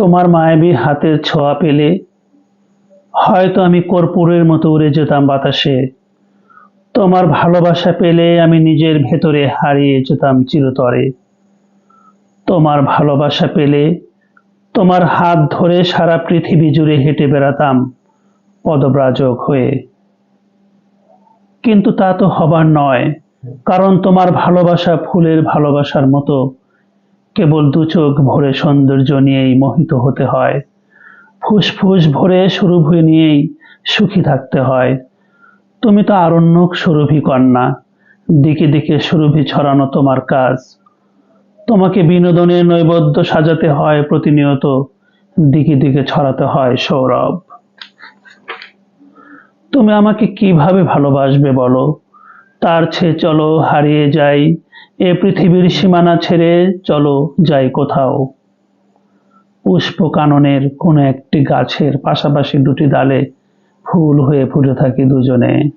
তোমার মায়াবী হাতের ছোঁয়া পেলে হয়তো আমি কর্পূরের মতো উড়ে যেতাম বাতাসে। তোমার ভালোবাসা পেলে আমি নিজের ভেতরে হারিয়ে যেতাম চিরতরে। তোমার ভালোবাসা পেলে তোমার হাত ধরে সারা পৃথিবী জুড়ে হেঁটে বেড়াতাম পদব্রাজক হয়ে। কিন্তু তা তো হবার নয়, কারণ তোমার ভালোবাসা ফুলের ভালোবাসার মতো। কেবল দু চোখ ভরে সৌন্দর্য নিয়েই মোহিত হতে হয়। ফুসফুস ভরে সুরভি নিয়েই সুখী থাকতে হয়। তুমি তো আরণ্যক সুরভি কন্যা, দিকে দিকে সুরভি ছড়ানো তোমার কাজ। তোমাকে বিনোদনের নৈবদ্য সাজাতে হয় প্রতিনিয়ত, দিকে দিকে ছড়াতে হয় সৌরভ। তুমি আমাকে কীভাবে ভালোবাসবে বলো? তার চেয়ে চলো হারিয়ে যাই পৃথিবীর সীমানা ছেড়ে চলো যাই কোথাও। পুষ্প কাননের কোনো একটি গাছের পাশাপাশি দুটি ডালে ফুল হয়ে ফুটে থাকি দুজনে।